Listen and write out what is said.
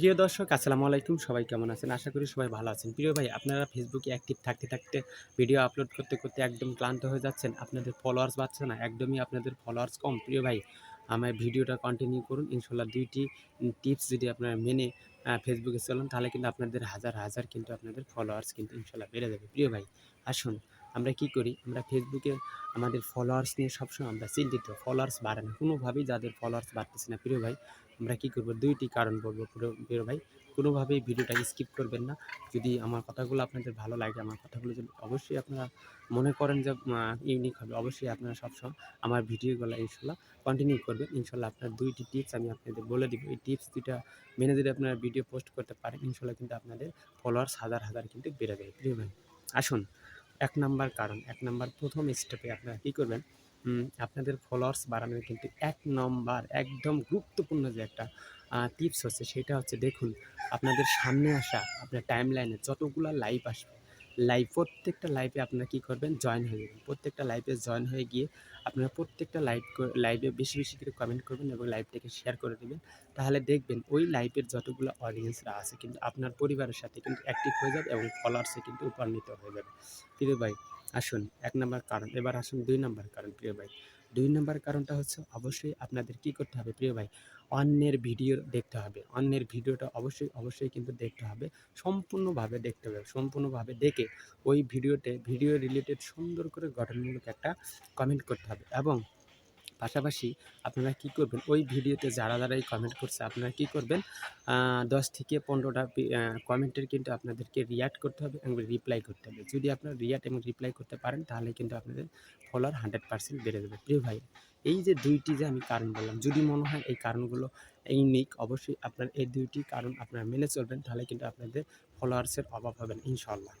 প্রিয় দর্শক, আসসালামু আলাইকুম। সবাই কেমন আছেন? আশা করি সবাই ভালো আছেন। প্রিয় ভাই, আপনারা ফেসবুকে অ্যাক্টিভ থাকতে থাকতে ভিডিও আপলোড করতে করতে একদম ক্লান্ত হয়ে যাচ্ছেন। আপনাদের ফলোয়ার্স বাড়ছে না, একদমই আপনাদের ফলোয়ার্স কম। প্রিয় ভাই, আমার ভিডিওটা কন্টিনিউ করুন। ইনশাল্লাহ দুইটি টিপস যদি আপনারা মেনে ফেসবুকে চলুন, তাহলে কিন্তু আপনাদের হাজার হাজার কিন্তু আপনাদের ফলোয়ার্স কিন্তু ইনশাল্লাহ বেড়ে যাবে। প্রিয় ভাই, আসুন। আমরা কি করি? আমরা ফেসবুকে আমাদের ফলোয়ার্স নিয়ে সবসময় আমরা চিন্তিত। ফলোয়ার্স বাড়ে না। কোনোভাবেই যাদের ফলোয়ার্স বাড়তেছে না, প্রিয় ভাই, আমরা কি করব? দুইটি কারণ বলব, প্রিয় ভাই। কোনোভাবেই ভিডিওটা স্কিপ করবেন না। যদি আমার কথাগুলো আপনাদের ভালো লাগে, আমার কথাগুলো যদি অবশ্যই আপনারা মনে করেন যে ইউনিক হবে, অবশ্যই আপনারা সবসময় আমার ভিডিওগুলো ইনশাল্লাহ কন্টিনিউ করবেন। ইনশাল্লাহ আপনার দুইটি টিপস আমি আপনাদের বলে দিব। এই টিপস দুইটা মেনে যদি আপনারা ভিডিও পোস্ট করতে পারেন, ইনশাল্লাহ কিন্তু আপনাদের ফলোয়ার্স হাজার হাজার কিন্তু বেড়ে যাবে। প্রিয় ভাই, আসুন। এক নাম্বার কারণ, এক নাম্বার প্রথম স্টেপে আপনারা কী করবেন? আপনাদের ফলোয়ার্স বাড়ানোর কিন্তু এক নম্বর, একদম গুরুত্বপূর্ণ যে একটা টিপস হচ্ছে সেটা হচ্ছে দেখুন, আপনাদের সামনে আসা, আপনার টাইম লাইনে যতগুলো লাইভ আসবে লাইভ প্রত্যেকটা লাইভে আপনারা কী করবেন? জয়েন হয়ে যাবেন। প্রত্যেকটা লাইভে জয়েন হয়ে গিয়ে আপনারা প্রত্যেকটা লাইভ লাইভে বেশি বেশি করে কমেন্ট করবেন এবং লাইভটাকে শেয়ার করে দেবেন। তাহলে দেখবেন ওই লাইভের যতগুলো অডিয়েন্সরা আছে কিন্তু আপনার পরিবারের সাথে কিন্তু অ্যাক্টিভ হয়ে যাবে এবং ফলোয়ার্সে কিন্তু উপান্বিত হয়ে যাবে। প্রিয় ভাই, আসুন, এক নম্বর কারণ, এবার আসুন দুই নম্বর কারণ, প্রিয় ভাই। দুই নম্বর কারণটা হচ্ছে অবশ্যই আপনাদের কি করতে হবে? প্রিয় ভাই, অন্যের ভিডিও দেখতে হবে। অন্যের ভিডিওটা অবশ্যই অবশ্যই কিন্তু দেখতে হবে। সম্পূর্ণভাবে দেখতে হবে। সম্পূর্ণভাবে দেখে ওই ভিডিওতে, ভিডিও রিলেটেড সুন্দর করে গঠনমূলক একটা কমেন্ট করতে হবে। এবং পাশাপাশি আপনারা কি করবেন? ওই ভিডিওতে যারা যারাই কমেন্ট করছে, আপনারা কি করবেন? দশ থেকে পনেরোটা কমেন্টের কিন্তু আপনাদেরকে রিয়াক্ট করতে হবে এবং রিপ্লাই করতে হবে। যদি আপনারা রিয়াক্ট এবং রিপ্লাই করতে পারেন, তাহলে কিন্তু আপনাদের ফলোয়ার হান্ড্রেড পার্সেন্ট বেড়ে যাবে। প্রিয় ভাই, এই যে দুইটি যে আমি কারণ বললাম, যদি মনে হয় এই কারণগুলো ইউনিক অবশ্যই আপনার এই দুইটি কারণ আপনারা মেনে চলবেন, তাহলে কিন্তু আপনাদের ফলোয়ার্সের অভাব হবে না ইনশাল্লাহ